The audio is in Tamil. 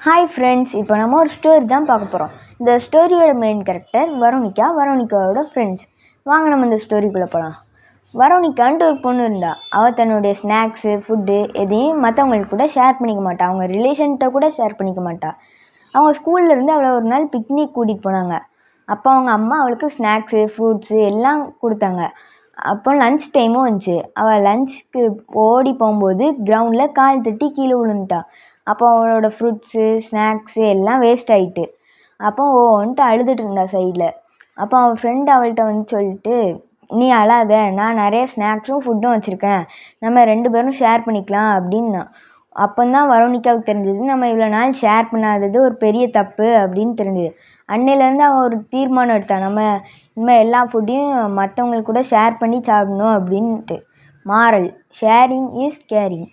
ஹாய் ஃப்ரெண்ட்ஸ் இப்போ நம்ம ஒரு ஸ்டோரி தான் பார்க்க போகிறோம் இந்த ஸ்டோரியோட மெயின் கேரக்டர் வரோனிகா வரோனிகாவோட ஃப்ரெண்ட்ஸ் வாங்க நம்ம இந்த ஸ்டோரிக்குள்ளே போகலாம் வரோனிகான்ட்டு ஒரு பொண்ணு இருந்தா. அவள் தன்னுடைய ஸ்நாக்ஸு ஃபுட்டு எதையும் மற்றவங்களுக்கு கூட ஷேர் பண்ணிக்க மாட்டாள் அவங்க ரிலேஷன்கிட்ட கூட ஷேர் பண்ணிக்க மாட்டாள் அவங்க ஸ்கூல்ல இருந்து அவளை ஒரு நாள் பிக்னிக் கூட்டிகிட்டு போனாங்க. அப்போ அவங்க அம்மா அவளுக்கு ஸ்நாக்ஸு ஃப்ரூட்ஸு எல்லாம் கொடுத்தாங்க. அப்போ லஞ்ச் டைமும் வந்துச்சு. அவள் லஞ்சுக்கு ஓடி போகும்போது கிரவுண்டில் கால் தட்டி கீழே விழுந்துட்டா. அப்போ அவனோட ஃப்ரூட்ஸு ஸ்நாக்ஸு எல்லாம் வேஸ்ட் ஆகிட்டு அப்போ ஓன்ட்டு அழுதுட்டு இருந்தா சைடில் அப்போ அவன் ஃப்ரெண்ட் அவள்கிட்ட வந்து சொல்லிட்டு நீ அழாத நான் நிறைய ஸ்நாக்ஸும் ஃபுட்டும் வச்சுருக்கேன். நம்ம ரெண்டு பேரும் ஷேர் பண்ணிக்கலாம் அப்படின்னா. அப்போந்தான் வரோனிக்காவுக்கு தெரிஞ்சது நம்ம இவ்வளோ நாள் ஷேர் பண்ணாதது ஒரு பெரிய தப்பு அப்படின்னு தெரிஞ்சது. அன்னையிலேருந்து அவன் ஒரு தீர்மானம் எடுத்தான் நம்ம இனிமேல் எல்லா ஃபுட்டையும் மற்றவங்களுக்கு கூட ஷேர் பண்ணி சாப்பிடணும் அப்படின்ட்டு மாறல் ஷேரிங் இஸ் கேரிங்